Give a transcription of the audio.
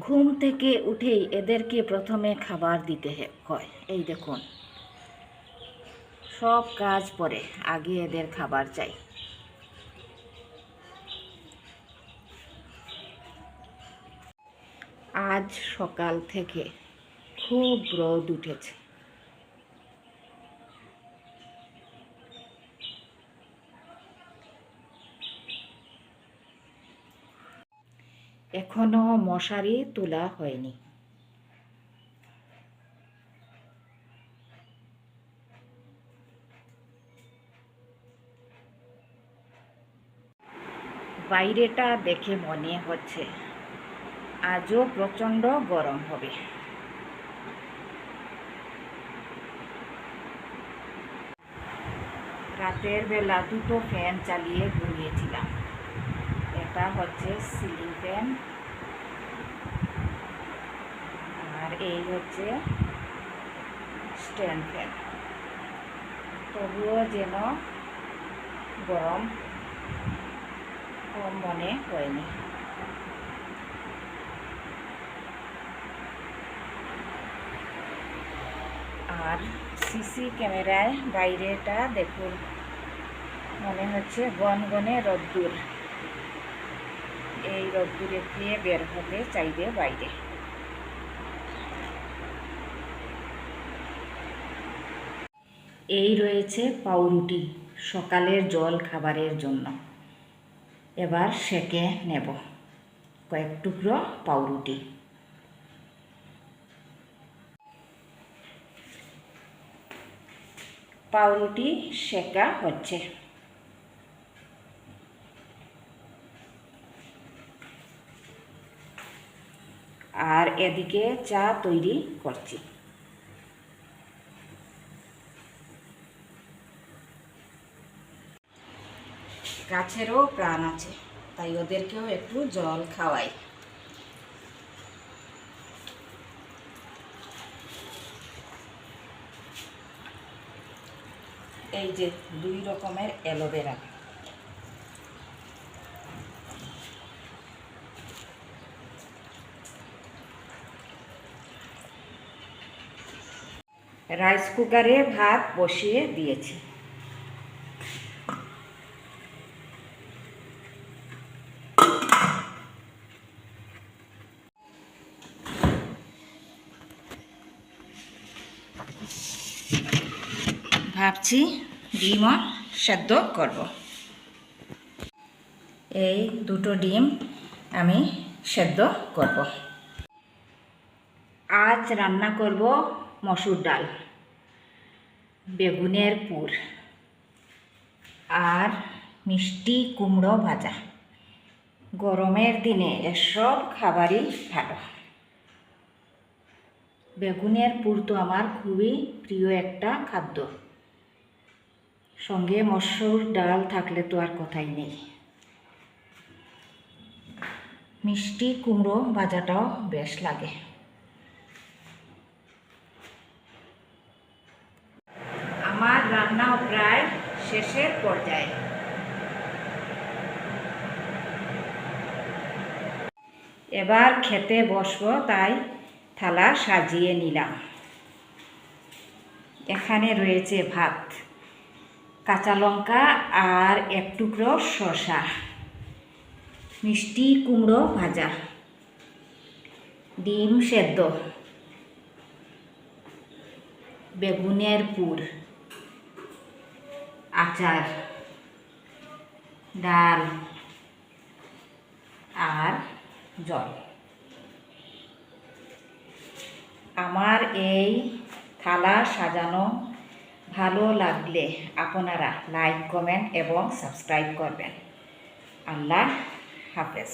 ঘুম থেকে উঠেই এদেরকে প্রথমে খাবার দিতে হয়। এই দেখুন। সব কাজ পরে আগে এদের খাবার চাই। আজ সকাল থেকে খুব রোদ উঠেছে। এখনও মশারি তোলা হয়নি। বাইরেটা দেখে মনে হচ্ছে, আজও প্রচণ্ড গরম হবে। রাতের বেলা দুটো ফ্যান চালিয়ে ঘুমিয়েছিলাম। এটা হচ্ছে সিলিং ফ্যান আর এই হচ্ছে স্ট্যান্ড ফ্যান তবুও যেন গরম কম মনে হয়নি। আর সিসি ক্যামেরায় বাইরেটা দেখুন। মনে হচ্ছে গনগনে রোদ্দুর। এই রোদ্দুরে দিয়ে বের হতে চাইবে বাইরে। এই রয়েছে পাউরুটি, সকালের জল খাবারের জন্য। এবার সেকে নেব কয়েক টুকরো পাউরুটি। পাউরুটি সেকা হচ্ছে। আর এদিকে চা তৈরি করছি। গাছেরও প্রাণ আছে, তাই ওদেরকেও একটু জল খাওয়াই। এই যে দুই রকমের অ্যালোভেরা। রাইস কুকারে ভাত বসিয়ে দিয়েছি। ভাবছি ডিমও সেদ্ধ করব। এই দুটো ডিম আমি সেদ্ধ করব। আজ রান্না করব মসুর ডাল, বেগুনের পুর আর মিষ্টি কুমড়ো ভাজা। গরমের দিনে এসব খাবারই ভালো। বেগুনের পুর তো আমার খুবই প্রিয় একটা খাদ্য। সঙ্গে মসুর ডাল থাকলে তো আর কথাই নেই। মিষ্টি কুমড়ো ভাজাটাও বেশ লাগে। রান্নাও প্রায় শেষের পর্যায়ে। এবার খেতে বসবো, তাই থালা সাজিয়ে নিলাম। এখানে রয়েছে ভাত, কাঁচা লঙ্কা আর এক টুকরো শসা, মিষ্টি কুমড়ো ভাজা, ডিম সেদ্ধ, বেগুনের পুর। আচার, ডাল আর জল। আমার এই থালা সাজানো ভালো লাগলে আপনারা লাইক, কমেন্ট এবং সাবস্ক্রাইব করবেন। আল্লাহ হাফেজ।